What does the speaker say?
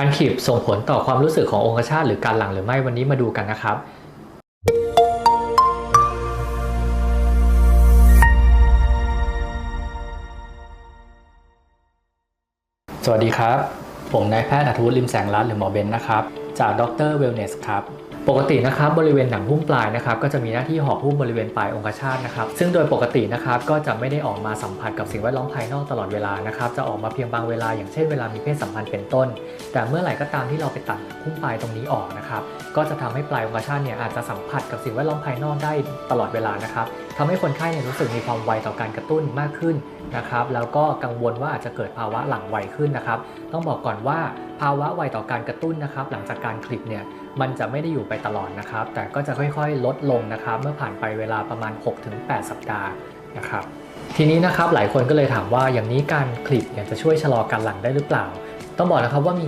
การขีบส่งผลต่อความรู้สึกขององคชาตหรือการหลังหรือไม่วันนี้มาดูกันนะครับสวัสดีครับ ผมนายแพทย์อัธวุฒิลิมแสงรัตน์หรือหมอเบนนะครับ จากดรเวลเนสครับ ปกตินะครับบริเวณหนังหุ้มปลายนะครับก็จะมีหน้าที่ห่อหุ้มบริเวณปลายองคชาตนะครับซึ่งโดยปกตินะครับก็จะไม่ได้ออกมาสัมผัสกับสิ่งแวดล้อมภายนอกตลอดเวลานะครับจะออกมาเพียงบางเวลาอย่างเช่นเวลามีเพศสัมพันธ์เป็นต้น แต่เมื่อไหร่ก็ตามที่เราไปตัดหุ้มปลายตรงนี้ออกนะครับก็จะทำให้ปลายองคชาตเนี่ยอาจจะสัมผัสกับสิ่งแวดล้อมภายนอกได้ตลอดเวลานะครับทำให้คนไข้เนี่ยรู้สึกมีความไวต่อการกระตุ้นมากขึ้น นะครับแล้วก็กังวลว่าอาจจะเกิดภาวะหลังไวขึ้นนะครับ ต้องบอกก่อนว่าภาวะไวต่อการกระตุ้นนะครับ หลังจากการคลิปเนี่ยมันจะไม่ได้อยู่ไปตลอดนะครับ แต่ก็จะค่อยๆ ลดลงนะครับ เมื่อผ่านไปเวลาประมาณ 6-8 สัปดาห์นะครับ ทีนี้นะครับหลายคนก็เลยถามว่าอย่างนี้การคลิปเนี่ยจะช่วยชะลอการหลังได้หรือเปล่า ต้องบอกนะครับว่ามี